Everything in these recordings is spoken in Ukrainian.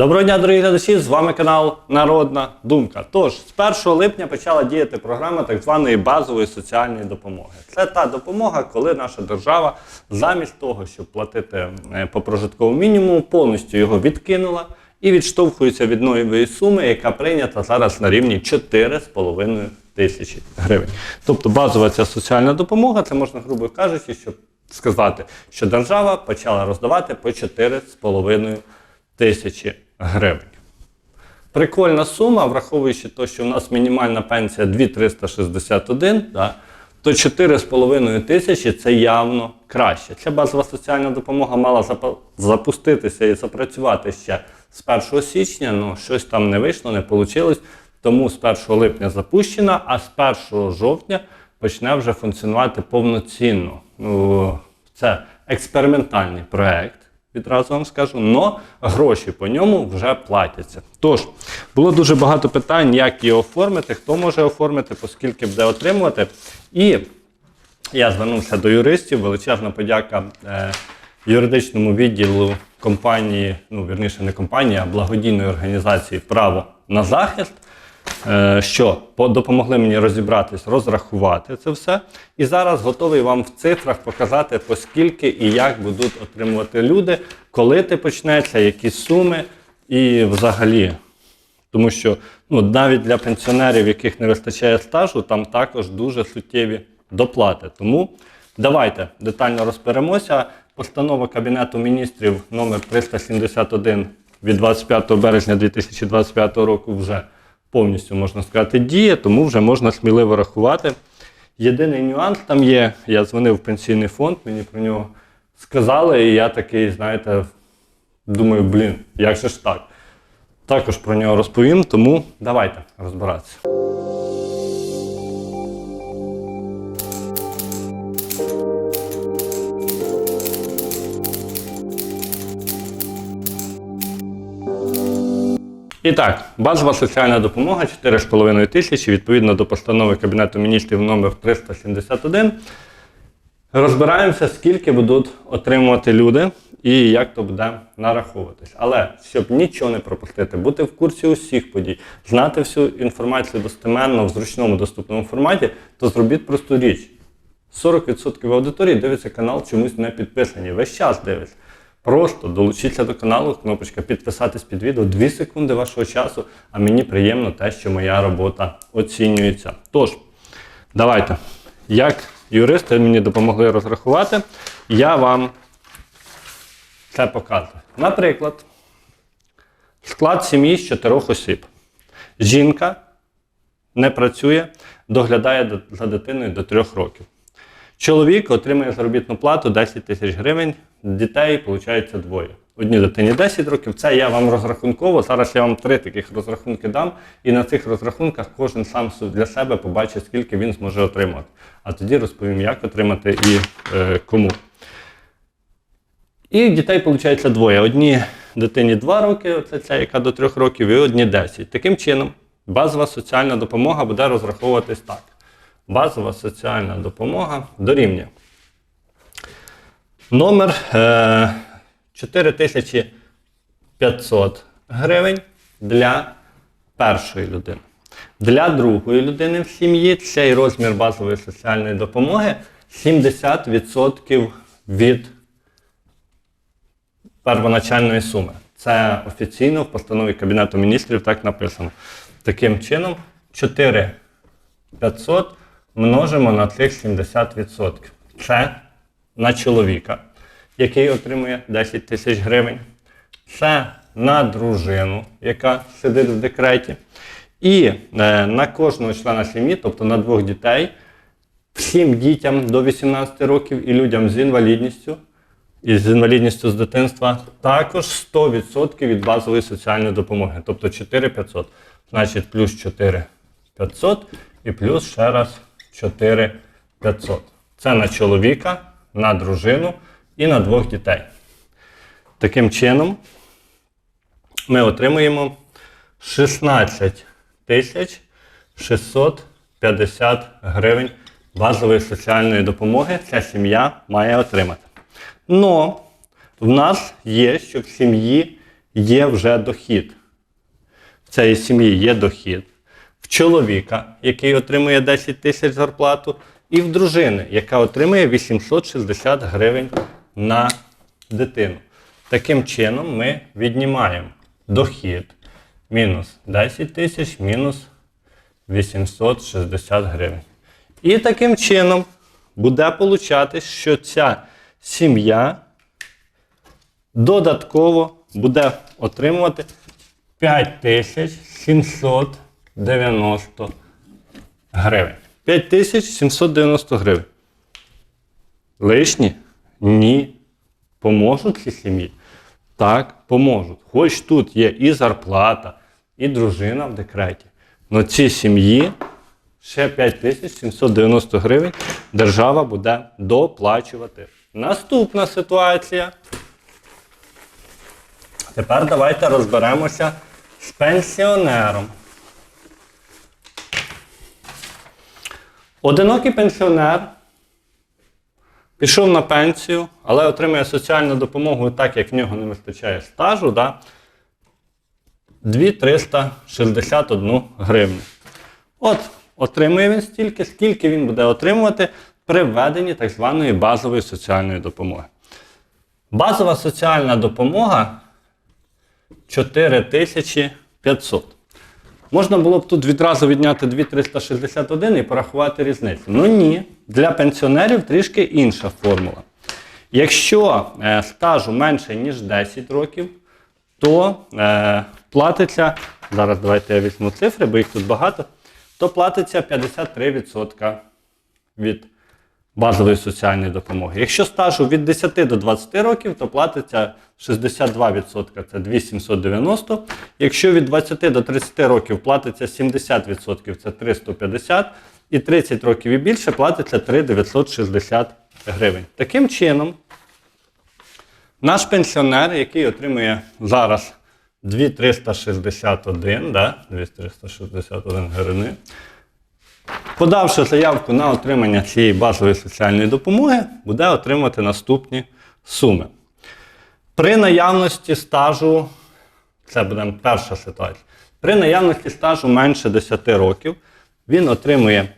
Доброго дня, дорогі глядачі! З вами канал Народна Думка. Тож, з 1 липня почала діяти програма так званої базової соціальної допомоги. Це та допомога, коли наша держава замість того, щоб платити е, по прожитковому мінімуму, повністю його відкинула і відштовхується від нової суми, яка прийнята зараз на рівні 4,5 тисячі гривень. Тобто базова ця соціальна допомога, це можна, грубо кажучи, щоб сказати, що держава почала роздавати по 4,5 тисячі гривень. Прикольна сума, враховуючи те, що в нас мінімальна пенсія 2361, да, то 4,5 тисячі це явно краще. Ця базова соціальна допомога мала запуститися і запрацювати ще з 1 січня, але щось там не вийшло, не вийшло. Тому з 1 липня запущена, а з 1 жовтня почне вже функціонувати повноцінно. Ну, це експериментальний проект відразу вам скажу, але гроші по ньому вже платяться. Тож, було дуже багато питань, як його оформити, хто може оформити, поскільки буде отримувати. І я звернувся до юристів, величезна подяка е, юридичному відділу компанії, ну вірніше не компанії, а благодійної організації Право на захист. Е, Що допомогли мені розібратись, розрахувати це все. І зараз готовий вам в цифрах показати, поскільки і як будуть отримувати люди, коли ти почнеться, які суми і взагалі. Тому що ну, навіть для пенсіонерів, яких не вистачає стажу, там також дуже суттєві доплати. Тому давайте детально розберемося. Постанова Кабінету міністрів номер 371 від 25 березня 2025 року вже повністю можна сказати діє, тому вже можна сміливо рахувати. Єдиний нюанс там є, я дзвонив в пенсійний фонд, мені про нього сказали, і я такий, знаєте, думаю, блін, як же ж так? Також про нього розповім, тому давайте розбиратися. І так, базова соціальна допомога 4,5 тисячі відповідно до постанови Кабінету міністрів номер 371. Розбираємося, скільки будуть отримувати люди і як то буде нараховуватись. Але щоб нічого не пропустити, бути в курсі усіх подій, знати всю інформацію достеменно в зручному доступному форматі, то зробіть просту річ. 40% аудиторії дивиться канал, чомусь не підписані. Весь час дивиться. Просто долучіться до каналу, кнопочка підписатись під відео 2 секунди вашого часу, а мені приємно те, що моя робота оцінюється. Тож, давайте. Як юристи мені допомогли розрахувати, я вам це показую. Наприклад, склад сім'ї з чотирьох осіб. Жінка не працює, доглядає за дитиною до трьох років. Чоловік отримує заробітну плату 10 тисяч гривень, дітей, виходить, двоє. Одній дитині 10 років, це я вам розрахунково. Зараз я вам три таких розрахунки дам, і на цих розрахунках кожен сам для себе побачить, скільки він зможе отримати. А тоді розповім, як отримати і е, кому. І дітей, виходить, двоє. Одні дитині 2 роки, це ця, яка до 3 років, і одні 10. Таким чином, базова соціальна допомога буде розраховуватись так. Базова соціальна допомога дорівнює. Номер е, 4500 гривень для першої людини. Для другої людини в сім'ї цей розмір базової соціальної допомоги 70% від первоначальної суми. Це офіційно в постанові Кабінету міністрів так написано. Таким чином, 4500 множимо на цих 70%. Це на чоловіка, який отримує 10 тисяч гривень. Це на дружину, яка сидить в декреті. І е, на кожного члена сім'ї, тобто на двох дітей, всім дітям до 18 років і людям з інвалідністю, і з інвалідністю з дитинства також 100% від базової соціальної допомоги, тобто 4500. Значить, плюс 4500 і плюс ще раз 4500. Це на чоловіка, на дружину і на двох дітей. Таким чином, ми отримуємо 16 тисяч 650 гривень базової соціальної допомоги ця сім'я має отримати. Но в нас є, що в сім'ї є вже дохід. В цієї сім'ї є дохід. В чоловіка, який отримує 10 тисяч зарплату, і в дружини, яка отримує 860 гривень на дитину. Таким чином ми віднімаємо дохід мінус 10 тисяч мінус 860 гривень. І таким чином буде получатись, що ця сім'я додатково буде отримувати 5790 гривень. 5790 гривень. Лишні? Ні. Поможуть ці сім'ї? Так, поможуть. Хоч тут є і зарплата, і дружина в декреті. Но ці сім'ї ще 5790 гривень держава буде доплачувати. Наступна ситуація. Тепер давайте розберемося з пенсіонером. Одинокий пенсіонер пішов на пенсію, але отримує соціальну допомогу так, як в нього не вистачає стажу, да? 2361 гривню. От, отримує він стільки, скільки він буде отримувати при введенні так званої базової соціальної допомоги. Базова соціальна допомога 4500. Можна було б тут відразу відняти 2361 і порахувати різницю. Ну ні, для пенсіонерів трішки інша формула. Якщо е, стажу менше, ніж 10 років, то е, платиться, зараз давайте я візьму цифри, бо їх тут багато, то платиться 53% від базової соціальної допомоги. Якщо стажу від 10 до 20 років, то платиться 62%, це 2790. Якщо від 20 до 30 років платиться 70%, це 350. І 30 років і більше платиться 3960 гривень. Таким чином, наш пенсіонер, який отримує зараз 2361, да? 2361 гривни, подавши заявку на отримання цієї базової соціальної допомоги, буде отримати наступні суми. При наявності стажу, це буде перша ситуація, при наявності стажу менше 10 років, він отримує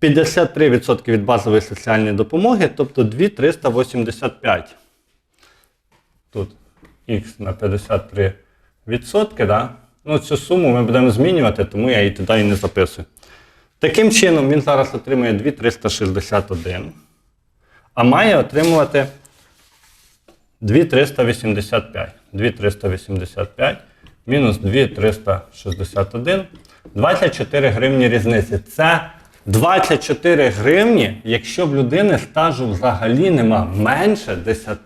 53% від базової соціальної допомоги, тобто 2385. Тут х на 53%. Да? Ну, цю суму ми будемо змінювати, тому я її туди і не записую. Таким чином, він зараз отримує 2361, а має отримувати 2385. 2385 мінус 2361. 24 гривні різниці. Це 24 гривні, якщо в людини стажу взагалі нема менше 10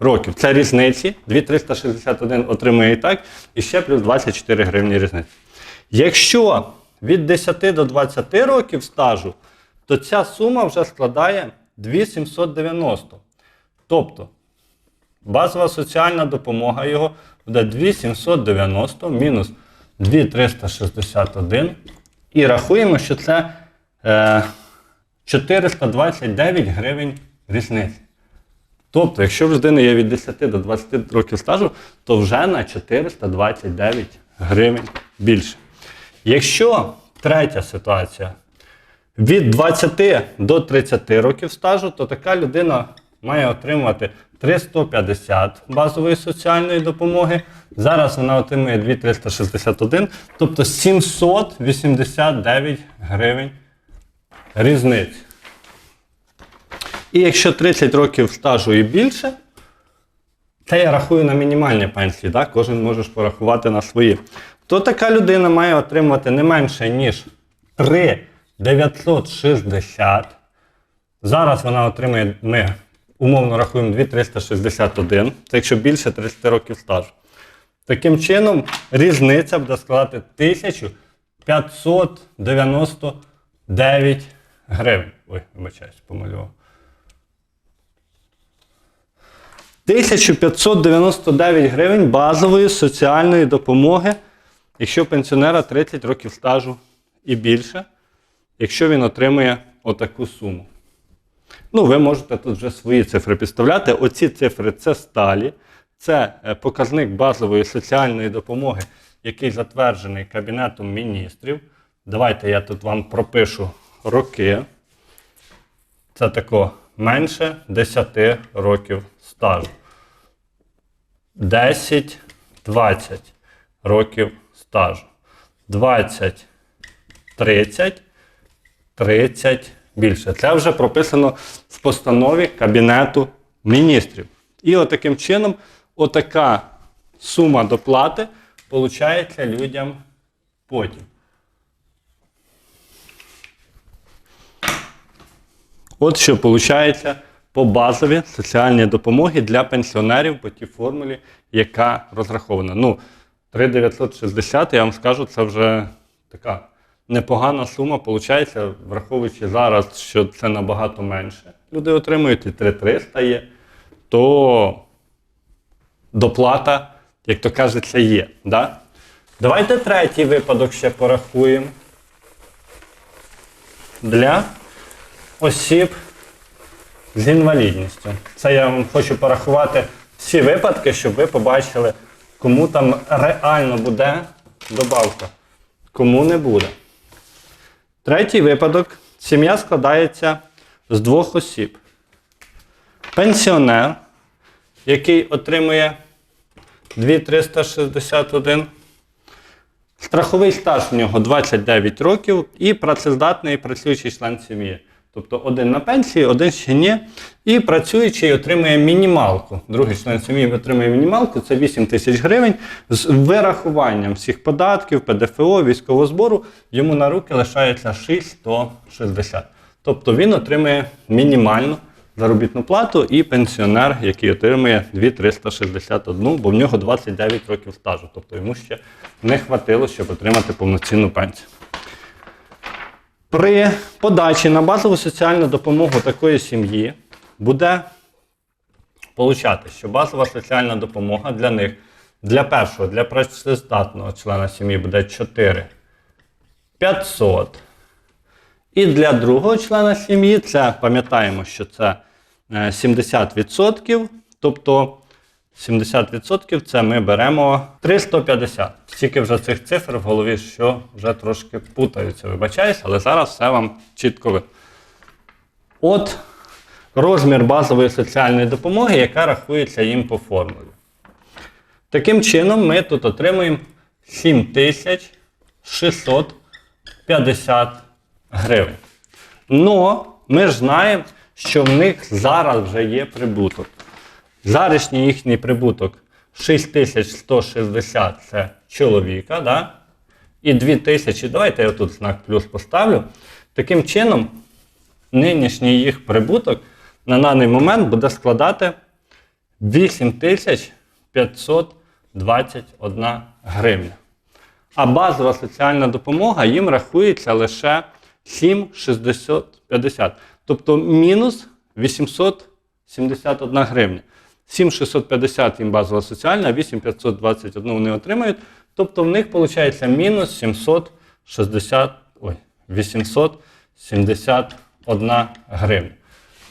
років. Це різниці. 2361 отримує і так, і ще плюс 24 гривні різниці. Якщо від 10 до 20 років стажу, то ця сума вже складає 2790. Тобто базова соціальна допомога його буде 2790 мінус 2361. І рахуємо, що це е, 429 гривень різниці. Тобто, якщо в людини є від 10 до 20 років стажу, то вже на 429 гривень більше. Якщо третя ситуація від 20 до 30 років стажу, то така людина має отримувати 350 базової соціальної допомоги. Зараз вона отримує 2361, тобто 789 гривень різниці. І якщо 30 років стажу і більше, це я рахую на мінімальні пенсії, так? кожен може порахувати на свої. То така людина має отримувати не менше, ніж 3 960. Зараз вона отримує, ми умовно рахуємо 2361, це якщо більше 30 років стажу. Таким чином, різниця буде складати 1599 гривень. Ой, вибачаюсь, помалював. 1599 гривень базової соціальної допомоги, якщо пенсіонера 30 років стажу і більше, якщо він отримує отаку суму. Ну, ви можете тут вже свої цифри підставляти. Оці цифри це сталі, Це е, показник базової соціальної допомоги, який затверджений Кабінетом міністрів. Давайте я тут вам пропишу роки. Це тако менше 10 років стажу. 10, 20 років стажу. 20, 30, 30 більше. Це вже прописано в постанові Кабінету міністрів. І отаким чином, отака сума доплати получається людям потім. От що виходить по базовій соціальній допомоги для пенсіонерів по тій формулі, яка розрахована. Ну, 3960, я вам скажу, це вже така непогана сума, виходить, враховуючи зараз, що це набагато менше. Люди отримують і 3300 є, то доплата, як то кажеться, є. Да? Давайте третій випадок ще порахуємо. Для осіб з інвалідністю. Це я вам хочу порахувати всі випадки, щоб ви побачили, кому там реально буде добавка, кому не буде. Третій випадок. Сім'я складається з двох осіб. Пенсіонер, який отримує 2361. Страховий стаж у нього 29 років і працездатний працюючий член сім'ї. Тобто один на пенсії, один ще ні. І працюючий отримує мінімалку. Другий член сім'ї отримує мінімалку, це 8 тисяч гривень з вирахуванням всіх податків, ПДФО, військового збору. Йому на руки лишається 6160. Тобто він отримує мінімальну заробітну плату і пенсіонер, який отримує 2361, бо в нього 29 років стажу. Тобто йому ще не хватило, щоб отримати повноцінну пенсію. При подачі на базову соціальну допомогу такої сім'ї буде получати, що базова соціальна допомога для них, для першого, для працездатного члена сім'ї буде 4 500. І для другого члена сім'ї це пам'ятаємо, що це е, 70%. Тобто 70% це ми беремо 350. Стільки вже цих цифр в голові, що вже трошки путаються, вибачаюсь, але зараз все вам чітко видно. От розмір базової соціальної допомоги, яка рахується їм по формулі. Таким чином, ми тут отримуємо 7650 гривень. Но ми ж знаємо, що в них зараз вже є прибуток. Зарішній їхній прибуток 6160 це чоловіка, да? і 2000, давайте я тут знак плюс поставлю. Таким чином, нинішній їх прибуток на даний момент буде складати 8521 гривня. А базова соціальна допомога їм рахується лише 7,650. Тобто мінус 871 гривня. 7650 їм базова соціальна, а 8521 вони отримають. Тобто в них виходить мінус 760, ой, 871 гривня.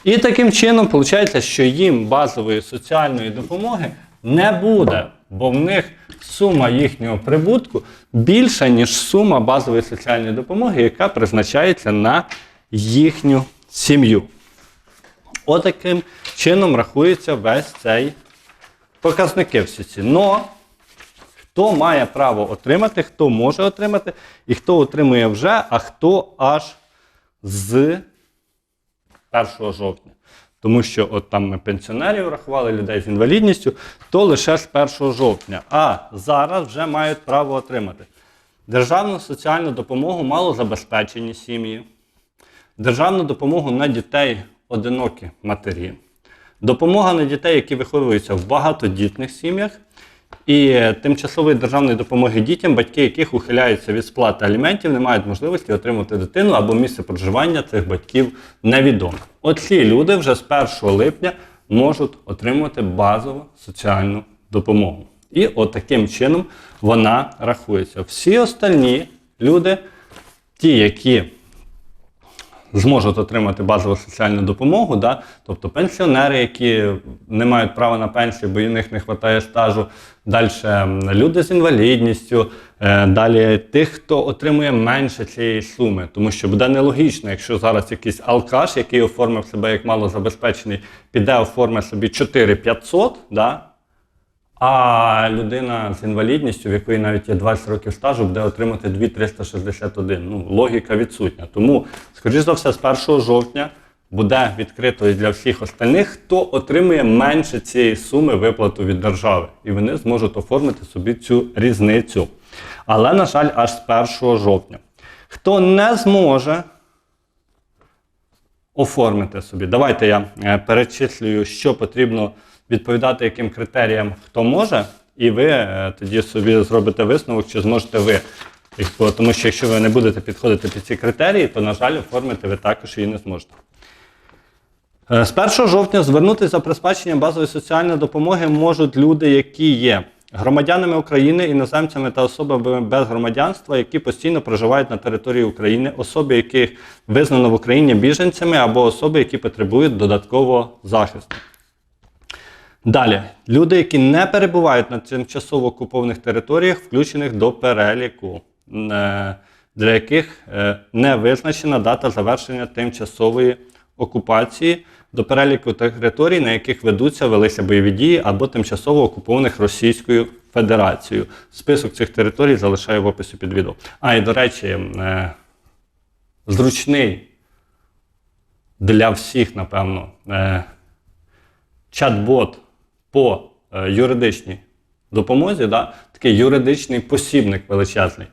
І таким чином виходить, що їм базової соціальної допомоги не буде, бо в них сума їхнього прибутку більша, ніж сума базової соціальної допомоги, яка призначається на їхню сім'ю. Отаким чином рахується весь цей показники всі ці. Но хто має право отримати, хто може отримати, і хто отримує вже, а хто аж з 1 жовтня. Тому що от там ми пенсіонерів рахували, людей з інвалідністю, то лише з 1 жовтня. А зараз вже мають право отримати державну соціальну допомогу малозабезпечені сім'ї, державну допомогу на дітей одинокі матері, допомога на дітей, які виховуються в багатодітних сім'ях, і тимчасової державної допомоги дітям, батьки яких ухиляються від сплати аліментів, не мають можливості отримати дитину або місце проживання цих батьків невідомо. Оці люди вже з 1 липня можуть отримувати базову соціальну допомогу. І от таким чином вона рахується. Всі остальні люди, ті, які зможуть отримати базову соціальну допомогу, да? тобто пенсіонери, які не мають права на пенсію, бо у них не вистачає стажу. Далі люди з інвалідністю, е, далі тих, хто отримує менше цієї суми, тому що буде нелогічно, якщо зараз якийсь алкаш, який оформив себе як малозабезпечений, піде оформить собі 4500, да? А людина з інвалідністю, в якої навіть є 20 років стажу, буде отримати 2361. Ну, логіка відсутня. Тому, скоріш за все, з 1 жовтня буде відкрито і для всіх остальних, хто отримує менше цієї суми виплату від держави. І вони зможуть оформити собі цю різницю. Але, на жаль, аж з 1 жовтня. Хто не зможе оформити собі. Давайте я е, перечислюю, що потрібно відповідати, яким критеріям хто може, і ви е, тоді собі зробите висновок, чи зможете ви. їх, Тому що якщо ви не будете підходити під ці критерії, то, на жаль, оформити ви також її не зможете. Е, З 1 жовтня звернутися за призначенням базової соціальної допомоги можуть люди, які є громадянами України, іноземцями та особами без громадянства, які постійно проживають на території України, особи, яких визнано в Україні біженцями, або особи, які потребують додаткового захисту. Далі, люди, які не перебувають на тимчасово окупованих територіях, включених до переліку, е, для яких е, не визначена дата завершення тимчасової окупації, до переліку територій, на яких ведуться велися бойові дії або тимчасово окупованих Російською Федерацією. Список цих територій залишаю в описі під відео. А і до речі, е, зручний для всіх, напевно, чат-бот по е, юридичній допомозі, да, такий юридичний посібник величезний.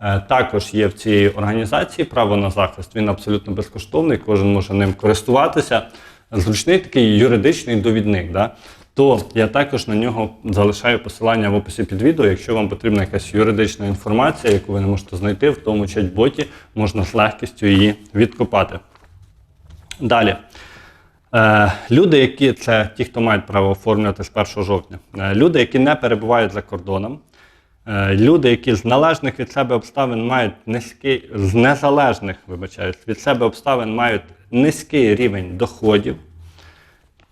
Е, також є в цій організації право на захист. Він абсолютно безкоштовний, кожен може ним користуватися. Зручний такий юридичний довідник. Да? То я також на нього залишаю посилання в описі під відео. Якщо вам потрібна якась юридична інформація, яку ви не можете знайти, в тому чат-боті можна з легкістю її відкопати. Далі. Е, люди, які це ті, хто мають право оформлювати з 1 жовтня, е, люди, які не перебувають за кордоном, е, люди, які з належних від себе обставин мають низький, з незалежних, вибачаюсь, від себе обставин мають низький рівень доходів,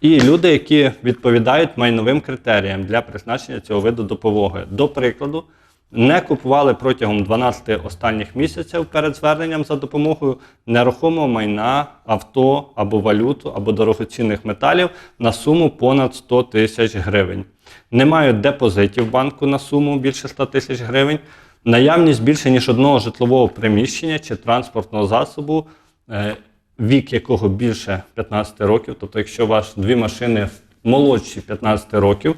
і люди, які відповідають майновим критеріям для призначення цього виду допомоги. До прикладу, не купували протягом 12 останніх місяців перед зверненням за допомогою нерухомого майна, авто або валюту, або дорогоцінних металів на суму понад 100 тисяч гривень. Не мають депозитів банку на суму більше 100 тисяч гривень. Наявність більше ніж одного житлового приміщення чи транспортного засобу, е, вік якого більше 15 років, тобто, якщо у дві машини молодші 15 років,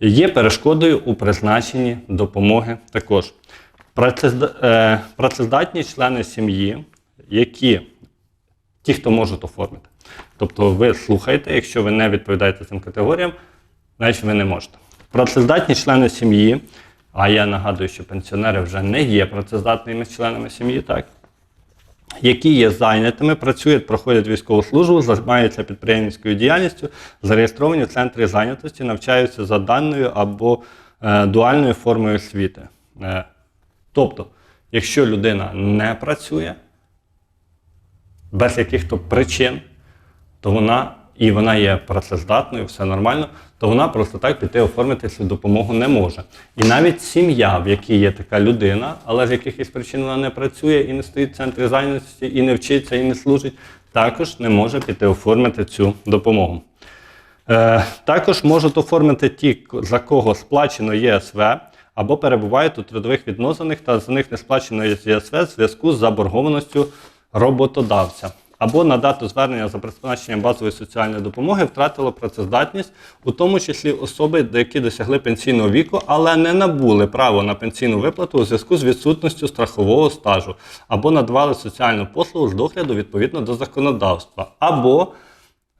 є перешкодою у призначенні допомоги також. Е, Працездатні члени сім'ї, які ті, хто можуть оформити. Тобто ви слухаєте, якщо ви не відповідаєте цим категоріям, значить ви не можете. Працездатні члени сім'ї, а я нагадую, що пенсіонери вже не є працездатними членами сім'ї, так? Які є зайнятими, працюють, проходять військову службу, займаються підприємницькою діяльністю, зареєстровані в центрі зайнятості, навчаються за даною або е, дуальною формою освіти. Е, тобто, якщо людина не працює без яких-то причин, то вона і вона є працездатною, все нормально, то вона просто так піти оформити цю допомогу не може. І навіть сім'я, в якій є така людина, але з якихось причин вона не працює і не стоїть в центрі зайнятості, і не вчиться, і не служить, також не може піти оформити цю допомогу. Е, також можуть оформити ті, за кого сплачено ЄСВ або перебувають у трудових відносинах та за них не сплачено ЄСВ в зв'язку з заборгованістю роботодавця. Або на дату звернення за призначенням базової соціальної допомоги втратило працездатність, у тому числі особи, які досягли пенсійного віку, але не набули право на пенсійну виплату у зв'язку з відсутністю страхового стажу, або надавали соціальну послугу з догляду відповідно до законодавства, або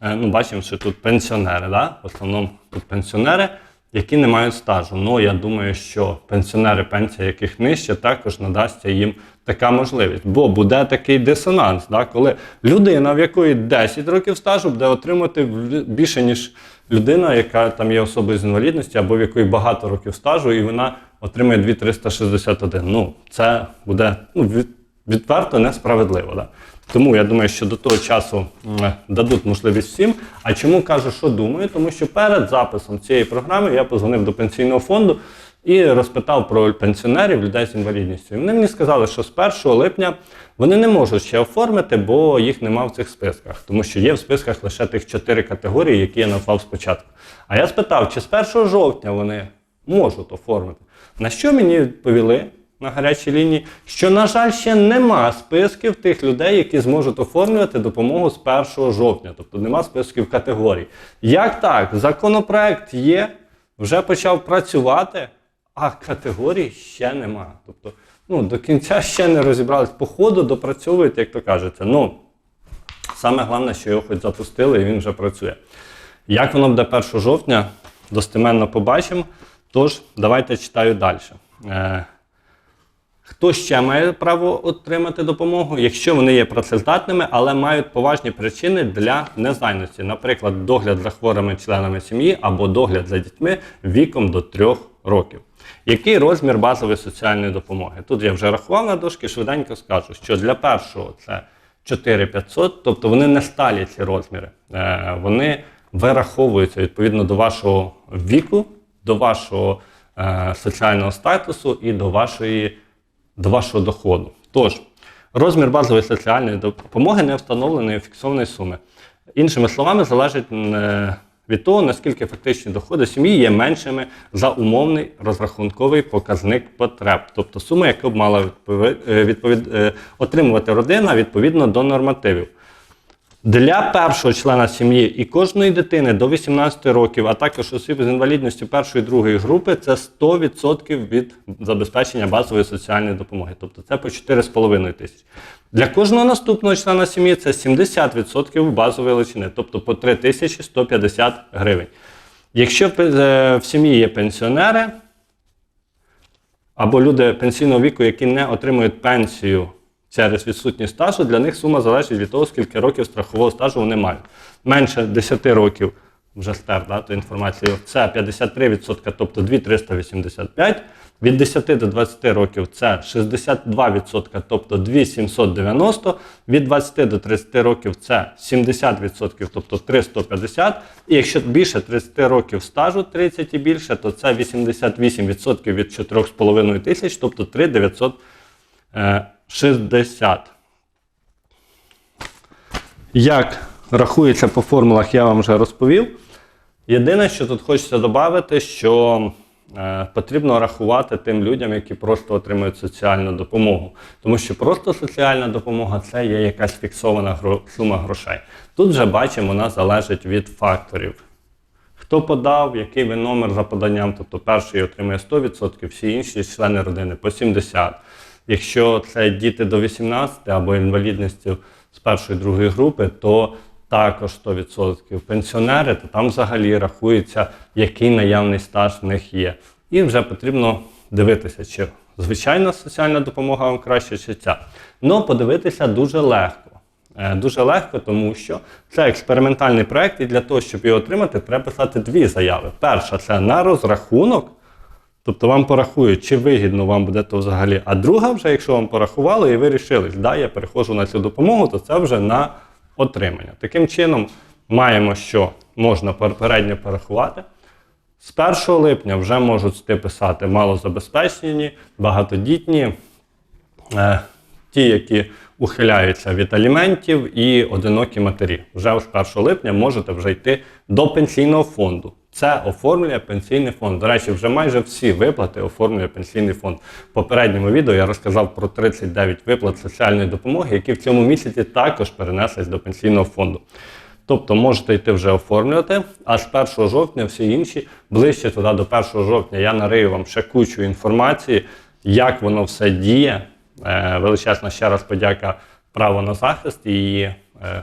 Е, Ну, бачимо, що тут пенсіонери, да? в основному тут пенсіонери, які не мають стажу. Ну, я думаю, що пенсіонери, пенсія яких нижче, також надасться їм така можливість. Бо буде такий дисонанс, да? коли людина, в якої 10 років стажу, буде отримати більше, ніж людина, яка там є особою з інвалідності, або в якої багато років стажу, і вона отримує 2361. Ну, це буде ну, від- відверто несправедливо. Да? Тому я думаю, що до того часу дадуть можливість всім. А чому кажу, що думаю? Тому що перед записом цієї програми я позвонив до пенсійного фонду і розпитав про пенсіонерів, людей з інвалідністю. І вони мені сказали, що з 1 липня вони не можуть ще оформити, бо їх нема в цих списках, тому що є в списках лише тих чотири категорії, які я назвав спочатку. А я спитав, чи з 1 жовтня вони можуть оформити. На що мені відповіли на гарячій лінії, що, на жаль, ще нема списків тих людей, які зможуть оформлювати допомогу з 1 жовтня, тобто нема списків категорій. Як так? Законопроект є, вже почав працювати, а категорій ще нема. Тобто, ну, до кінця ще не розібрались. По ходу допрацьовують, як то кажеться. Ну, саме головне, що його хоч запустили і він вже працює. Як воно буде 1 жовтня, достеменно побачимо. Тож, давайте читаю далі. Хто ще має право отримати допомогу, якщо вони є працездатними, але мають поважні причини для незайності, наприклад, догляд за хворими членами сім'ї або догляд за дітьми віком до 3 років. Який розмір базової соціальної допомоги? Тут я вже рахував на дошки, швиденько скажу, що для першого це 4500, тобто вони не сталі ці розміри. Е, Вони вираховуються відповідно до вашого віку, до вашого е, соціального статусу і до вашої до вашого доходу. Тож, розмір базової соціальної допомоги не встановленої фіксованої суми. Іншими словами, залежить е, від того, наскільки фактичні доходи сім'ї є меншими за умовний розрахунковий показник потреб, тобто сума, яку б мала відпові- е, відповід- е, отримувати родина відповідно до нормативів. Для першого члена сім'ї і кожної дитини до 18 років, а також осіб з інвалідністю першої і другої групи, це 100% від забезпечення базової соціальної допомоги. Тобто це по 4,5 тисячі. Для кожного наступного члена сім'ї це 70% базової величини, тобто по 3150 гривень. Якщо е, в сім'ї є пенсіонери або люди пенсійного віку, які не отримують пенсію через відсутність стажу, для них сума залежить від того, скільки років страхового стажу вони мають. Менше 10 років, вже стер да, інформацію, це 53%, тобто 2385. Від 10 до 20 років це 62%, тобто 2790. Від 20 до 30 років це 70%, тобто 350. І якщо більше 30 років стажу 30 і більше, то це 88% від 4,5 тисяч, тобто 3960. Як рахується по формулах, я вам вже розповів. Єдине, що тут хочеться додати, що е, потрібно рахувати тим людям, які просто отримують соціальну допомогу. Тому що просто соціальна допомога це є якась фіксована гро- сума грошей. Тут вже бачимо, вона залежить від факторів. Хто подав, який ви номер за поданням, тобто перший отримує 100%, всі інші члени родини по 70%. Якщо це діти до 18 або інвалідністю з першої другої групи, то також 100%. Пенсіонери, то там взагалі рахується, який наявний стаж в них є. І вже потрібно дивитися, чи звичайна соціальна допомога вам краще, чи ця. Ну, подивитися дуже легко. Е, Дуже легко, тому що це експериментальний проект, і для того, щоб його отримати, треба писати дві заяви. Перша це на розрахунок, тобто вам порахують, чи вигідно вам буде то взагалі. А друга, вже, якщо вам порахували і ви рішили, да, я переходжу на цю допомогу, то це вже на отримання. Таким чином, маємо, що можна попередньо порахувати. З 1 липня вже можуть писати малозабезпечені, багатодітні, е, ті, які ухиляються від аліментів, і одинокі матері. Вже з 1 липня можете вже йти до пенсійного фонду. Це оформлює пенсійний фонд. До речі, вже майже всі виплати оформлює пенсійний фонд. В попередньому відео я розказав про 39 виплат соціальної допомоги, які в цьому місяці також перенеслись до пенсійного фонду. Тобто можете йти вже оформлювати, а з 1 жовтня всі інші ближче туди до 1 жовтня я нарию вам ще кучу інформації, як воно все діє. Е, Величезна ще раз подяка право на захист і е,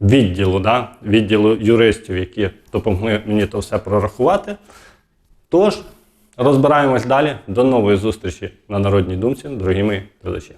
відділу, да, відділу юристів, які допомогли мені то все прорахувати. Тож, розбираємось далі. До нової зустрічі на Народній думці, дорогі мої глядачі.